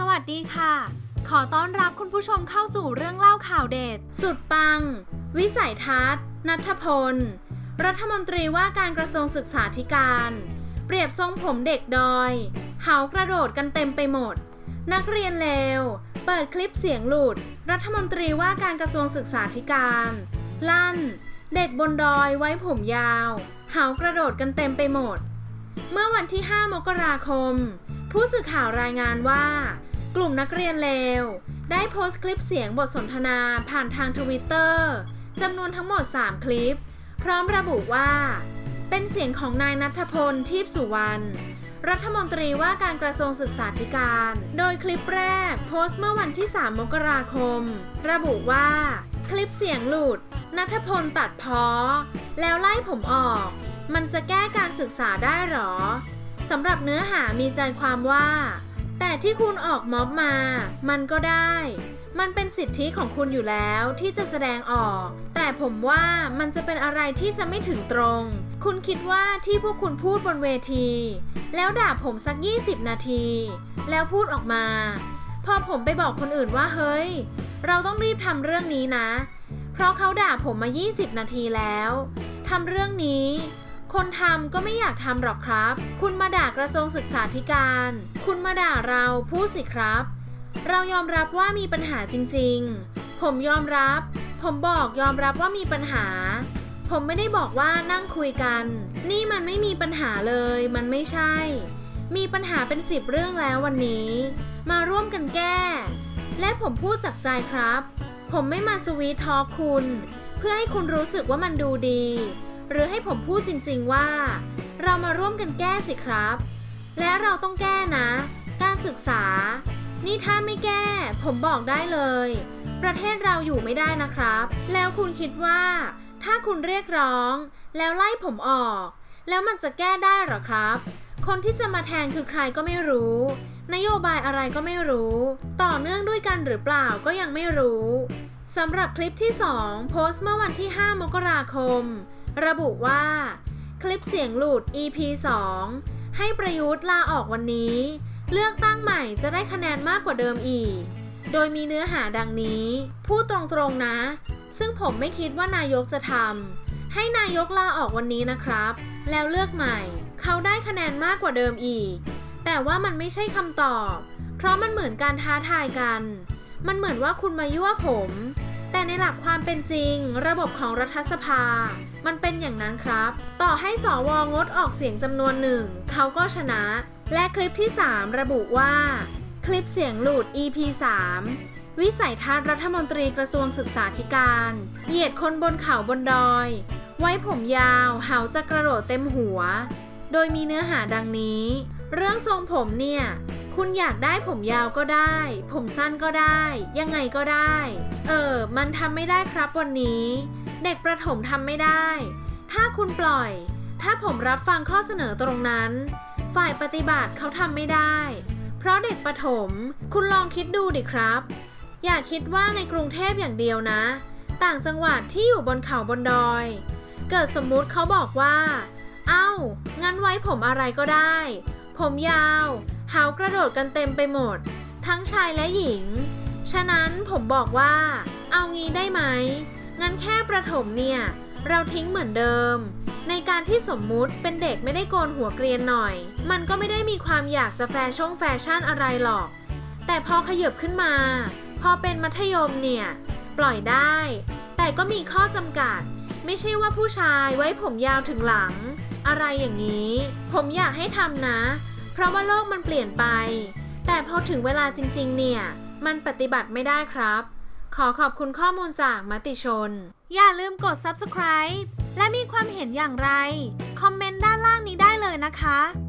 สวัสดีค่ะ ขอต้อนรับคุณผู้ชมเข้าสู่เรื่องเล่าข่าวเด็ด สุดปัง วิสัยทัศน์ นัทพล รัฐมนตรีว่าการกระทรวงศึกษาธิการ เปรียบทรงผมเด็กดอยเหากระโดดกันเต็มไปหมด นักเรียนเลว เปิดคลิปเสียงหลุด รัฐมนตรีว่าการกระทรวงศึกษาธิการ ลั่น เด็กบนดอยไว้ผมยาวเหากระโดดกันเต็มไปหมด เมื่อวันที่ 5 มกราคม ผู้สื่อข่าวรายงานว่า กลุ่มนักเรียนเลว ได้โพสต์คลิปเสียงบทสนทนาผ่านทางทวิตเตอร์จำนวนทั้งหมด 3 คลิป พร้อมระบุว่า เป็นเสียงของนายนัทพล ทีพสุวรรณรัฐมนตรีว่าการกระทรวงศึกษาธิการ โดยคลิปแรกโพสต์เมื่อวันที่ 3 มกราคม ระบุว่า คลิปเสียงหลุด นัทพลตัดพ้อ แล้วไล่ผมออก มันจะแก้การศึกษาได้หรอ สำหรับเนื้อหามีใจความว่า แต่ที่คุณออกม็อบมา มันก็ได้ มันเป็นสิทธิของคุณอยู่แล้วที่จะแสดงออก แต่ผมว่ามันจะเป็นอะไรที่จะไม่ถึงตรง คุณคิดว่าที่พวกคุณพูดบนเวที แล้วด่าผมสัก 20 นาที แล้วพูดออกมา พอผมไปบอกคนอื่นว่าเฮ้ย เราต้องรีบทำเรื่องนี้นะ เพราะเขาด่าผมมา 20 นาทีแล้วทำเรื่องนี้ คนทำก็ไม่อยากทำหรอกครับ คุณมาด่ากระทรวงศึกษาธิการ คุณมาด่าเราพูดสิครับ เรายอมรับว่ามีปัญหาจริงๆ ผมยอมรับ ผมบอกยอมรับว่ามีปัญหา ผมไม่ได้บอกว่านั่งคุยกัน นี่มันไม่มีปัญหาเลย มันไม่ใช่ มีปัญหาเป็นสิบเรื่องแล้ววันนี้ มาร่วมกันแก้ และผมพูดจากใจครับ ผมไม่มาสวีททอคคุณ เพื่อให้คุณรู้สึกว่ามันดูดี หรือให้ผมพูดจริงๆว่า เรามาร่วมกันแก้สิครับ และเราต้องแก้นะ การศึกษา นี่ถ้าไม่แก้ ผมบอกได้เลย ประเทศเราอยู่ไม่ได้นะครับ แล้วคุณคิดว่า ถ้าคุณเรียกร้อง แล้วไล่ผมออก แล้วมันจะแก้ได้หรอครับ คนที่จะมาแทนคือใครก็ไม่รู้ นโยบายอะไรก็ไม่รู้ ต่อเนื่องด้วยกันหรือเปล่าก็ยังไม่รู้สำหรับคลิปที่ 2 โพสต์เมื่อวันที่ 5 มกราคม ระบุว่า คลิปเสียงหลุด EP 2 ให้ประยุทธ์ลาออกวันนี้ เลือกตั้งใหม่จะได้คะแนนมากกว่าเดิมอีก โดยมีเนื้อหาดังนี้ พูดตรงๆนะ ซึ่งผมไม่คิดว่านายกจะทำให้นายกลาออกวันนี้นะครับ แล้วเลือกใหม่ เขาได้คะแนนมากกว่าเดิมอีก แต่ว่ามันไม่ใช่คำตอบ เพราะมันเหมือนการท้าทายกัน มันเหมือนว่าคุณมายั่วผม แต่ในหลักความเป็นจริง ระบบของรัฐสภา มันเป็นอย่างนั้นครับ ต่อให้สวงดออกเสียงจำนวนหนึ่ง เขาก็ชนะ และคลิปที่ 3 ระบุว่า คลิปเสียงหลุด EP 3 วิสัยทัศน์รัฐมนตรีกระทรวงศึกษาธิการ เหยียดคนบนเขาบนดอย ไว้ผมยาวเหาจะกระโดดเต็มหัว โดยมีเนื้อหาดังนี้ เรื่องทรงผมเนี่ย คุณอยากได้ผมยาวก็ได้ ผมสั้นก็ได้ ยังไงก็ได้ เออ มันทำไม่ได้ครับวันนี้ เด็กประถมทำไม่ได้ ถ้าคุณปล่อย ถ้าผมรับฟังข้อเสนอตรงนั้น ฝ่ายปฏิบัติเขาทำไม่ได้ เพราะเด็กประถม คุณลองคิดดูดิครับ อย่าคิดว่าในกรุงเทพอย่างเดียวนะ ต่างจังหวัดที่อยู่บนเขาบนดอย เกิดสมมุติเขาบอกว่า เอ้า งั้นไว้ผมอะไรก็ได้ ผมยาว เหากระโดดกันเต็มไปหมด ทั้งชายและหญิง ฉะนั้นผมบอกว่า เอางี้ได้ไหม งั้นแค่ประถมเนี่ย เราทิ้งเหมือนเดิม ในการที่สมมุติเป็นเด็กไม่ได้โกนหัวเกรียนหน่อย มันก็ไม่ได้มีความอยากจะแฟชั่นแฟชั่นอะไรหรอก แต่พอขยับขึ้นมา พอเป็นมัธยมเนี่ย ปล่อยได้ แต่ก็มีข้อจำกัด ไม่ใช่ว่าผู้ชายไว้ผมยาวถึงหลัง อะไรอย่างนี้ ผมอยากให้ทำนะ เพราะว่าโลกมันเปลี่ยนไป แต่พอถึงเวลาจริง ๆ เนี่ย มันปฏิบัติไม่ได้ครับ ขอขอบคุณข้อมูลจากมติชน อย่าลืมกด subscribe และมีความเห็นอย่างไร คอมเมนต์ด้านล่างนี้ได้เลยนะคะ